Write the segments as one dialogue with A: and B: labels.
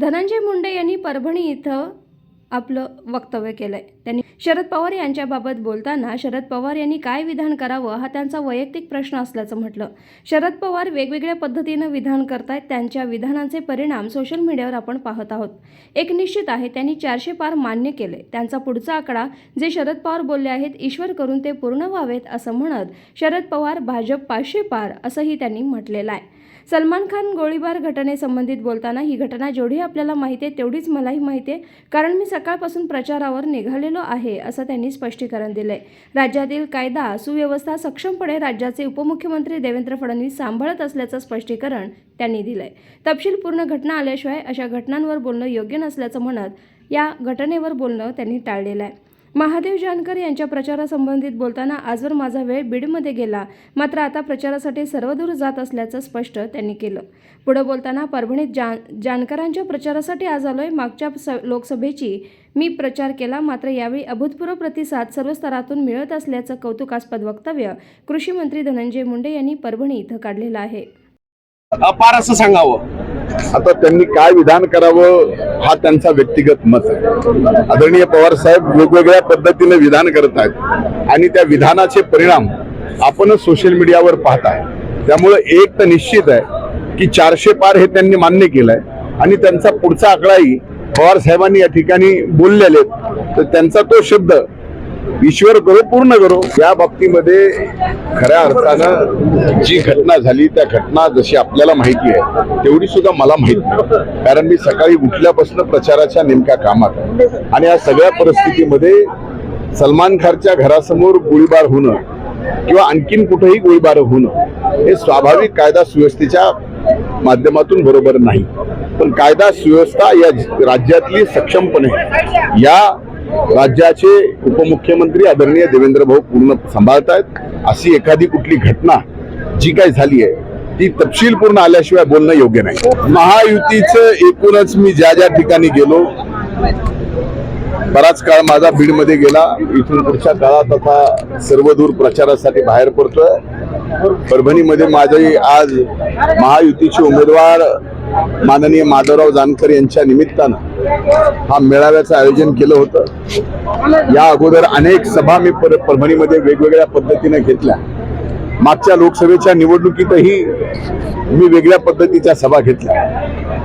A: धनंजय मुंडे यांनी परभणी इथं आपलं वक्तव्य केलंय. त्यांनी शरद पवार यांच्याबाबत बोलताना शरद पवार यांनी काय विधान करावं हा त्यांचा वैयक्तिक प्रश्न असल्याचं म्हटलं. शरद पवार वेगवेगळ्या पद्धतीनं विधान करतायत त्यांच्या विधानांचे परिणाम सोशल मीडियावर आपण पाहत आहोत. एक निश्चित आहे त्यांनी चारशे पार मान्य केले. त्यांचा पुढचा आकडा जे शरद पवार बोलले आहेत ईश्वर करून ते पूर्ण व्हावेत असं म्हणत शरद पवार भाजप पाचशे पार असंही त्यांनी म्हटलेलं आहे. सलमान खान गोळीबार घटनेसंबंधित बोलताना ही घटना जेवढी आपल्याला माहिती आहे तेवढीच मलाही माहिती आहे. कारण मी सकाळपासून प्रचारावर निघालेलो आहे असं त्यांनी स्पष्टीकरण दिलंय. राज्यातील कायदा सुव्यवस्था सक्षमपणे राज्याचे उपमुख्यमंत्री देवेंद्र फडणवीस सांभाळत असल्याचं स्पष्टीकरण त्यांनी दिलंय. तपशील पूर्ण घटना आल्याशिवाय अशा घटनांवर बोलणं योग्य नसल्याचं म्हणत या घटनेवर बोलणं त्यांनी टाळलेलं आहे. महादेव जानकर यांच्या प्रचारासंबंधित बोलताना आजवर माझा वेळ बीडमध्ये गेला. मात्र आता प्रचारासाठी सर्वदूर जात असल्याचं स्पष्ट त्यांनी केलं. पुढं बोलताना परभणीत जान जानकरांच्या प्रचारासाठी आज आलोय. मागच्या स लोकसभेची मी प्रचार केला. मात्र यावेळी अभूतपूर्व प्रतिसाद सर्व स्तरातून मिळत असल्याचं कौतुकास्पद वक्तव्य कृषी मंत्री धनंजय मुंडे यांनी परभणी इथं काढलेलं आहे.
B: अपार असं सांगावं.
C: आता त्यांनी काय विधान करावं हा त्यांचा व्यक्तिगत मत आहे आदरणीय पवार साहेब वेगवेगळ्या पद्धतीने विधान करत आहेत आणि त्या विधानाचे परिणाम आपणच सोशल मीडियावर पाहत आहे त्यामुळे एक तर निश्चित आहे की चारशे पार हे त्यांनी मान्य केलंय आणि त्यांचा पुढचा आकडाही पवार साहेबांनी या ठिकाणी बोललेले आहेत. तर त्यांचा तो शब्द ईश्वर करो पूर्ण करो. या बाबतीमध्ये खऱ्या अर्थानं जी घटना झाली त्या घटना जशी आपल्याला माहिती आहे तेवढी सुद्धा मला माहिती नाही. कारण मी सकाळी उठल्यापासून प्रचाराच्या नेमक्या कामात आणि या सगळ्या परिस्थितीमध्ये सलमान खानच्या घरासमोर गोळीबार होणं किंवा आणखीन कुठेही गोळीबार होणं हे स्वाभाविक कायदा सुव्यवस्थेच्या माध्यमातून बरोबर नाही. पण कायदा सुव्यवस्था या राज्यातली सक्षमपणे या राज्याचे उपमुख्यमंत्री आदरणीय देवेंद्र भाऊ पूर्ण सांभाळतायत. अशी एखादी कुठली घटना जी काही झाली आहे ती तपशील पूर्ण आल्याशिवाय बोलणं योग्य नाही. महायुतीचं एकूणच मी ज्या ज्या ठिकाणी गेलो बराच काळ माझा बीडमध्ये गेला. इथून पुढच्या काळात आता सर्वदूर प्रचारासाठी बाहेर पडतोय. परभणीमध्ये माझे आज महायुतीचे उमेदवार माननीय माधवराव जानकर यांच्या निमित्तानं हा मेळाव्याचं आयोजन केलं होतं. या अगोदर अनेक सभा मी पर परभणीमध्ये वेगवेगळ्या पद्धतीने घेतल्या. मागच्या लोकसभेच्या निवडणुकीतही मी वेगळ्या पद्धतीच्या सभा घेतल्या.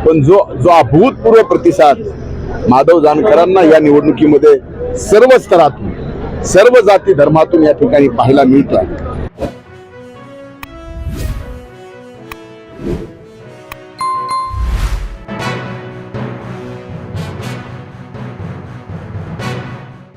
C: पण जो जो अभूतपूर्व प्रतिसाद माधव जानकरांना या निवडणुकीमध्ये सर्व स्तरातून सर्व जाती धर्मातून या ठिकाणी पाहायला मिळतं